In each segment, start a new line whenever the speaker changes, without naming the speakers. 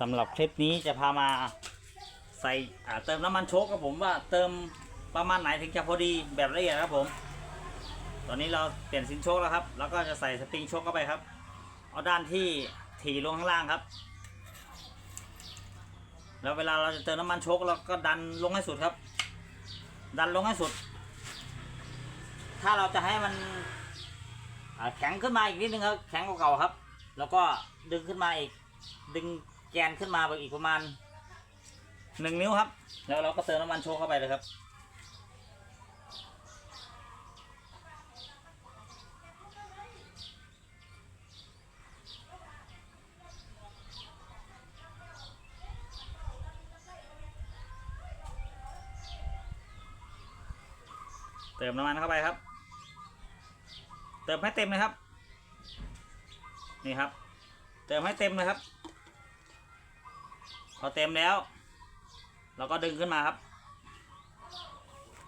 สำหรับคลิปนี้จะพามาใส่เติมน้ำมันโชคครับผมว่าเติมประมาณไหนถึงจะพอดีแบบละเอียดครับผม ตอนนี้เราเปลี่ยนซินโชคแล้วครับ แล้วก็จะใส่สปริงโชคเข้าไปครับ เอาด้านที่ถี่ลงข้างล่างครับ แล้วเวลาเราจะเติมน้ำมันโชคเราก็ดันลงให้สุดครับ ดันลงให้สุด ถ้าเราจะให้มันแข็งขึ้นมาอีกนิดนึงครับ แข็งกว่าเก่าครับ แล้วก็ดึงขึ้นมาอีกดึง แกนขึ้นมาไปอีกประมาณหนึ่งนิ้วครับ แล้วเราก็เติมน้ำมันโชคเข้าไปเลยครับ เติมน้ำมันเข้าไปครับ เติมให้เต็มเลยครับ นี่ครับ เติมให้เต็มเลยครับ พอเต็มแล้ว เราก็ดึงขึ้นมาครับ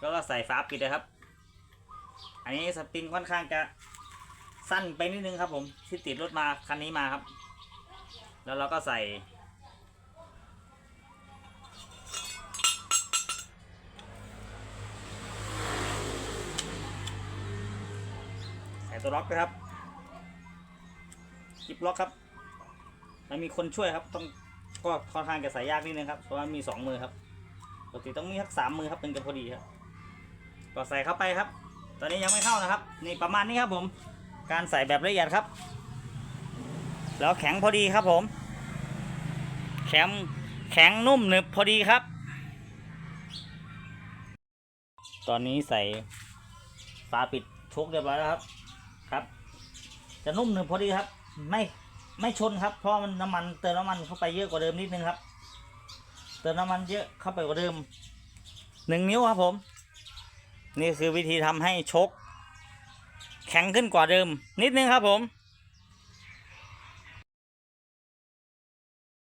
แล้วก็ใส่ฝาปิดเลยครับ อันนี้สปริงค่อนข้างจะสั้นไปนิดนึงครับ ผมที่ติดรถมาคันนี้มาครับ แล้วเราก็ใส่ ใส่ตัวล็อกด้วยครับจิบล็อกครับมันมีคนช่วยครับต้อง ก็ค่อนข้างจะใส่ยากนิดนึงครับเพราะว่ามีสองมือครับปกติต้องมีทักสามมือครับถึงจะพอดีครับก็ใส่เข้าไปครับ ตอนนี้ยังไม่เข้านะครับ นี่ประมาณนี้ครับผม การใส่แบบละเอียดครับ แล้วแข็งพอดีครับผม แข็งแข็งนุ่มหนึบพอดีครับ ตอนนี้ใส่ฝาปิดชุกเรียบร้อยแล้วครับ ครับ จะนุ่มหนึบพอดีครับ ไม่ ไม่ชนครับเพราะมันน้ำมันเติมน้ำมันเข้าไปเยอะกว่าเดิมนิดนึงครับ เติมน้ำมันเยอะเข้าไปกว่าเดิมหนึ่งนิ้วครับผม นี่คือวิธีทำให้ชก แข็งขึ้นกว่าเดิม นิดนึงครับผม